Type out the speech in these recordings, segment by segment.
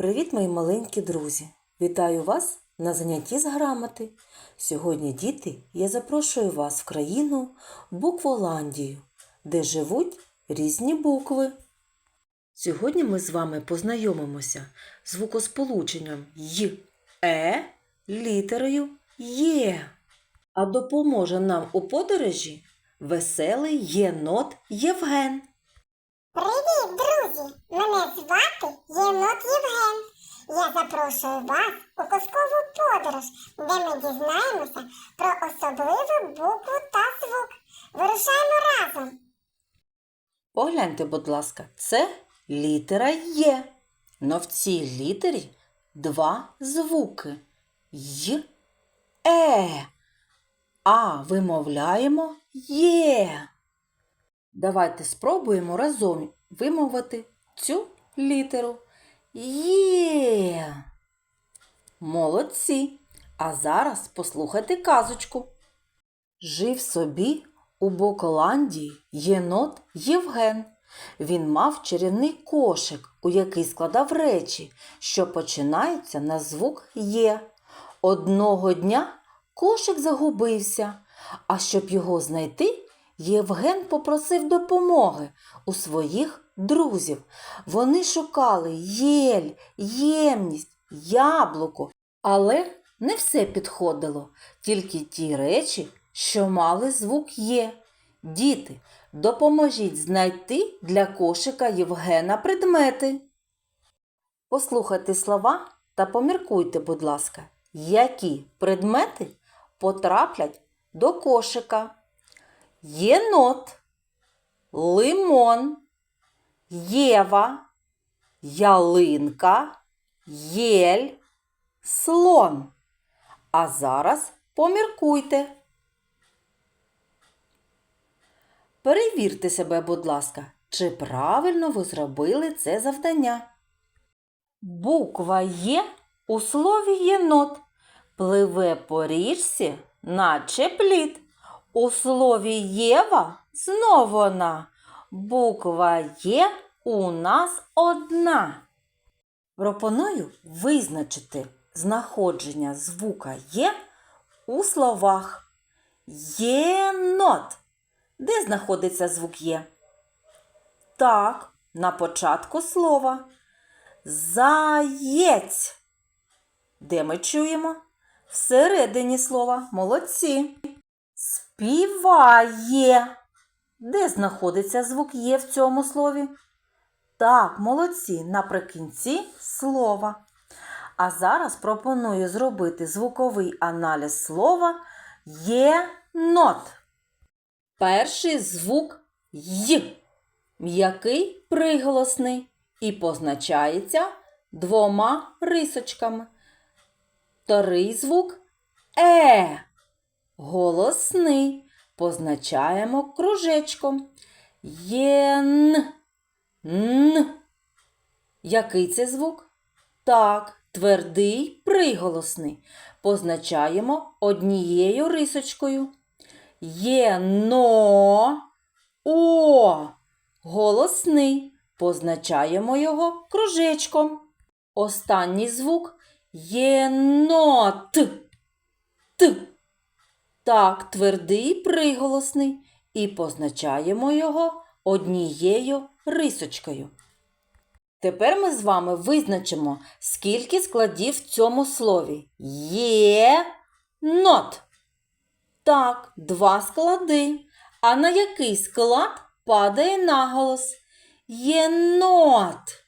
Привіт, мої маленькі друзі! Вітаю вас на занятті з грамоти. Сьогодні, діти, я запрошую вас в країну Букволандію, де живуть різні букви. Сьогодні ми з вами познайомимося з звукосполученням й, е літерою Є. А допоможе нам у подорожі веселий єнот Євген. Привіт, друзі! Мене звати. Я запрошую вас у казкову подорож, де ми дізнаємося про особливу букву та звук. Вирушаємо разом. Погляньте, будь ласка, це літера Є. Но в цій літері два звуки Й, Е. А вимовляємо Є. Давайте спробуємо разом вимовити цю літеру. Є. Молодці. А зараз послухайте казочку. Жив собі у Боколандії єнот Євген. Він мав чарівний кошик, у який складав речі, що починаються на звук Є. Одного дня кошик загубився, а щоб його знайти, Євген попросив допомоги у своїх друзів. Вони шукали єль, ємність, яблуко, але не все підходило, тільки ті речі, що мали звук Є. Діти, допоможіть знайти для кошика Євгена предмети. Послухайте слова та поміркуйте, будь ласка, які предмети потраплять до кошика. Єнот, лимон, Єва, ялинка, єль, слон. А зараз поміркуйте. Перевірте себе, будь ласка, чи правильно ви зробили це завдання. Буква Є у слові єнот пливе по річці, наче плід. У слові Єва знов вона. Буква Є у нас одна. Пропоную визначити знаходження звука Є у словах єнот. Де знаходиться звук Є? Так, на початку слова. Заєць. Де ми чуємо? Всередині слова. Молодці. Співає. Де знаходиться звук Є в цьому слові? Так, молодці, наприкінці слова. А зараз пропоную зробити звуковий аналіз слова єнот. Перший звук Й. М'який приголосний і позначається двома рисочками. Вторий звук Е. Голосний. Позначаємо кружечком. Єн. Н. Який це звук? Так, твердий приголосний. Позначаємо однією рисочкою. Єно. О. Голосний. Позначаємо його кружечком. Останній звук єнот. Т. Так, твердий приголосний. І позначаємо його однією рисочкою. Тепер ми з вами визначимо, скільки складів в цьому слові. Є нот. Так, два склади. А на який склад падає наголос? Єнот.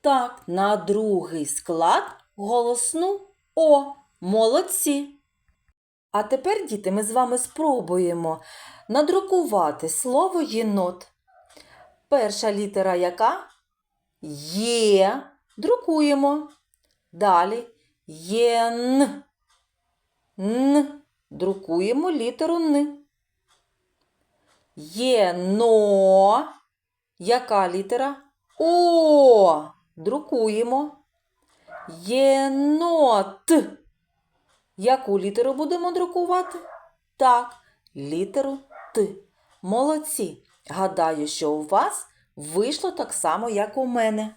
Так, на другий склад голосну О. Молодці. А тепер, діти, ми з вами спробуємо надрукувати слово єнот. Перша літера яка? Є. Друкуємо. Далі єн. Н. Друкуємо літеру Н. Єно. Яка літера? О. Друкуємо. Єнот. Яку літеру будемо друкувати? Так, літеру Т. Молодці. Гадаю, що у вас вийшло так само, як у мене.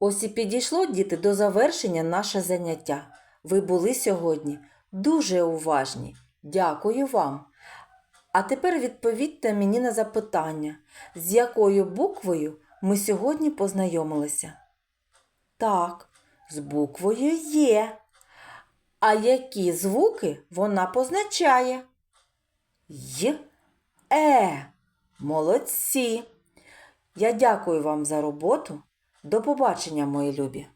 Ось і підійшло, діти, до завершення наше заняття. Ви були сьогодні дуже уважні. Дякую вам. А тепер відповідьте мені на запитання, з якою буквою ми сьогодні познайомилися. Так, з буквою Є. А які звуки вона позначає? Й, Е. Молодці. Я дякую вам за роботу. До побачення, мої любі.